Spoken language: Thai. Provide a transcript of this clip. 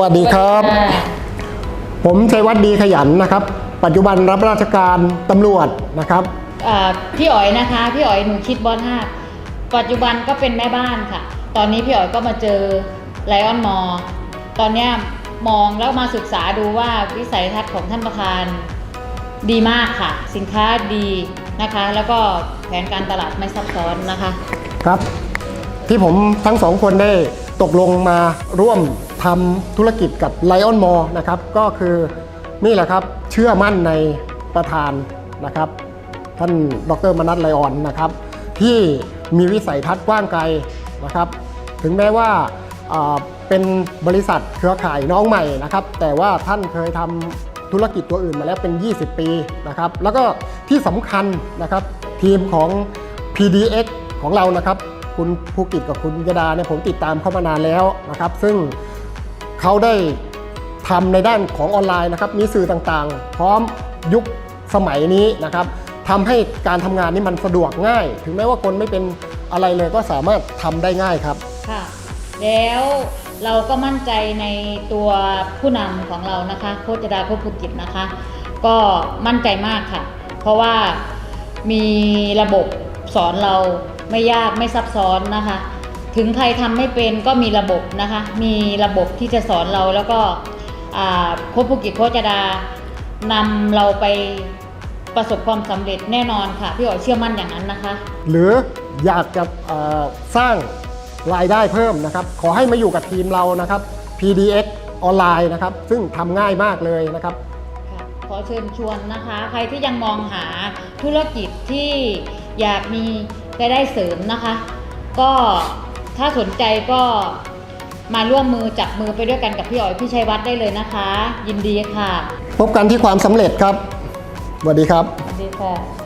วัสดีครับ ผมชัยวัฒน์ดีขยันนะครับ ปัจจุบันรับราชการตำรวจนะครับอ่าพี่อ๋อยนะคะ พี่อ๋อยหนูคิดบอลห้าปัจจุบันก็เป็นแม่บ้านค่ะ ตอนนี้พี่อ๋อยก็มาเจอไลออนมอ ตอนเนี้ยมองแล้วมาศึกษาดูว่าวิสัยทัศน์ของท่านประธานดีมากค่ะ สินค้าดีนะคะ แล้วก็แผนการตลาดไม่ซับซ้อนนะคะ ครับ ที่ผมทั้งสองคนได้ตกลงมาร่วม ทำธุรกิจกับ Lion m a l l นะครับก็คือนี่แหละครับเชื่อมั่นในประธานนะครับ ท่านดรมนัทไลออนนะครับ ที่มีวิสัยทัศน์กว้างไกลนะครับ ถึงแม้ว่าอ่าเป็นบริษัทเครือข่ายน้องใหม่นะครับ แต่ว่าท่านเคยทำธุรกิจตัวอื่นมาแล้วเป็น 20 ปีนะครับ แล้วก็ที่สำคัญนะครับทีมของ PDX ของเรานะครับ คุณภูกิจกับคุณยดาเนี่ยผมติดตามเข้ามานานแล้วนะครับ ซึ่ง เขาได้ทำในด้านของออนไลน์นะครับ มีสื่อต่างๆ พร้อมยุคสมัยนี้นะครับทำให้การทำงานนี้มันสะดวกง่าย ถึงแม้ว่าคนไม่เป็นอะไรเลยก็สามารถทำได้ง่ายครับ ค่ะ แล้วเราก็มั่นใจในตัวผู้นำของเรานะคะ โคชดาโคภูกิจนะคะ ก็มั่นใจมากค่ะ เพราะว่ามีระบบสอนเราไม่ยากไม่ซับซ้อนนะคะ ถึงใครทำไม่เป็นก็มีระบบนะคะ มีระบบที่จะสอนเราแล้วก็อ่าโคชภูกิจโคชดานำเราไปประสบความสำเร็จแน่นอนค่ะ พี่อ๋อยเชื่อมั่นอย่างนั้นนะคะ หรืออยากจะเอ่อสร้างรายได้เพิ่มนะครับ ขอให้มาอยู่กับทีมเรานะครับ PDX ออนไลน์นะครับ ซึ่งทำง่ายมากเลยนะครับค่ะขอเชิญชวนนะคะ ใครที่ยังมองหาธุรกิจที่อยากมีรายได้เสริมนะคะ ก็ ถ้าสนใจก็มาร่วมมือจับมือไปด้วยกันกับพี่อ๋อยพี่ชัยวัฒน์ได้เลยนะคะ ยินดีค่ะ พบกันที่ความสำเร็จครับสวัสดีครับยินดีค่ะ